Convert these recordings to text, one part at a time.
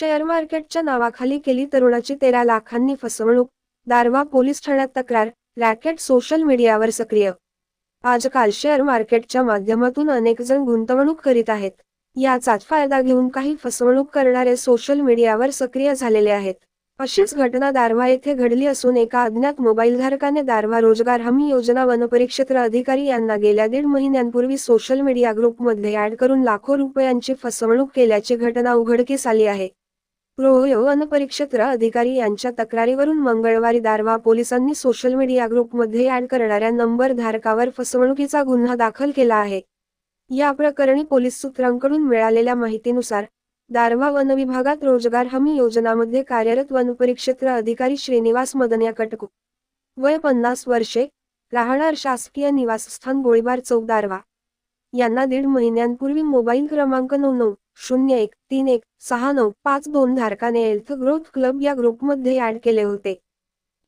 Share मार्केटच्या नावाखाली केली तरुणाची तेरा लाखांनी फसवणूक दारवा पोलीस ठाण्यात तक्रार रॅकेट सोशल मीडियावर सक्रिय. आजकाल शेअर मार्केटच्या माध्यमातून अनेक जण गुंतवणूक करीत आहेत. याचाच फायदा घेऊन काही फसवणूक करणारे सोशल मीडियावर सक्रिय झालेले आहेत. अशीच घटना दारव्हा येथे घडली असून एका अज्ञात मोबाईल धारकाने दारव्हा रोजगार हमी योजना वनपरिक्षेत्र अधिकारी यांना गेल्या दीड महिन्यांपूर्वी सोशल मीडिया ग्रुपमध्ये ऍड करून लाखो रुपयांची फसवणूक केल्याची घटना उघडकीस आली आहे. रोहयो वनपरिक्षेत्र अधिकारी यांच्या तक्रारीवरून मंगळवारी दारवा पोलिसांनी सोशल मीडिया ग्रुपमध्ये ऍड करणाऱ्या नंबर धारकावर फसवणुकीचा गुन्हा दाखल केला आहे. या प्रकरणी पोलीस सूत्रांकडून मिळालेल्या माहितीनुसार दारव्हा वन विभागात रोजगार हमी योजनामध्ये कार्यरत वनपरिक्षेत्र अधिकारी श्रीनिवास मदन्या कटकू. वय पन्नास वर्षे राहणार शासकीय निवासस्थान गोळीबार चौक दारवा यांना दीड महिन्यांपूर्वी मोबाईल क्रमांक नऊ नऊ शून्य एक तीन एक सहा नऊ पाच दोन धारकाने हेल्थ ग्रोथ क्लब या ग्रुपमध्ये ऍड केले होते.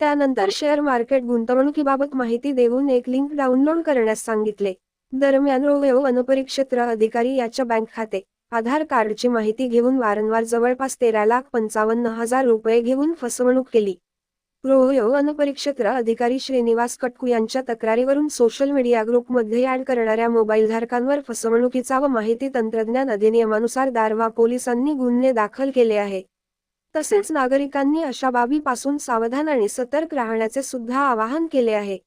त्यानंतर शेअर मार्केट गुंतवणुकीबाबत माहिती देऊन एक लिंक डाउनलोड करण्यास सांगितले. दरम्यान रोवेओ वनपरिक्षेत्र अधिकारी याच्या बँक खाते आधार कार्डची माहिती घेऊन वारंवार जवळपास तेरा लाख पंचावन्न हजार रुपये घेऊन फसवणूक केली. रोहयो वनपरिक्षेत्र अधिकारी श्रीनिवास कटकू यांच्या तक्रारीवरून सोशल मीडिया ग्रुपमध्ये ऍड करणाऱ्या मोबाईल धारकांवर फसवणुकीचा व माहिती तंत्रज्ञान अधिनियमानुसार दारवा पोलिसांनी गुन्हे दाखल केले आहे. तसेच नागरिकांनी अशा बाबीपासून सावधान आणि सतर्क राहण्याचे सुद्धा आवाहन केले आहे.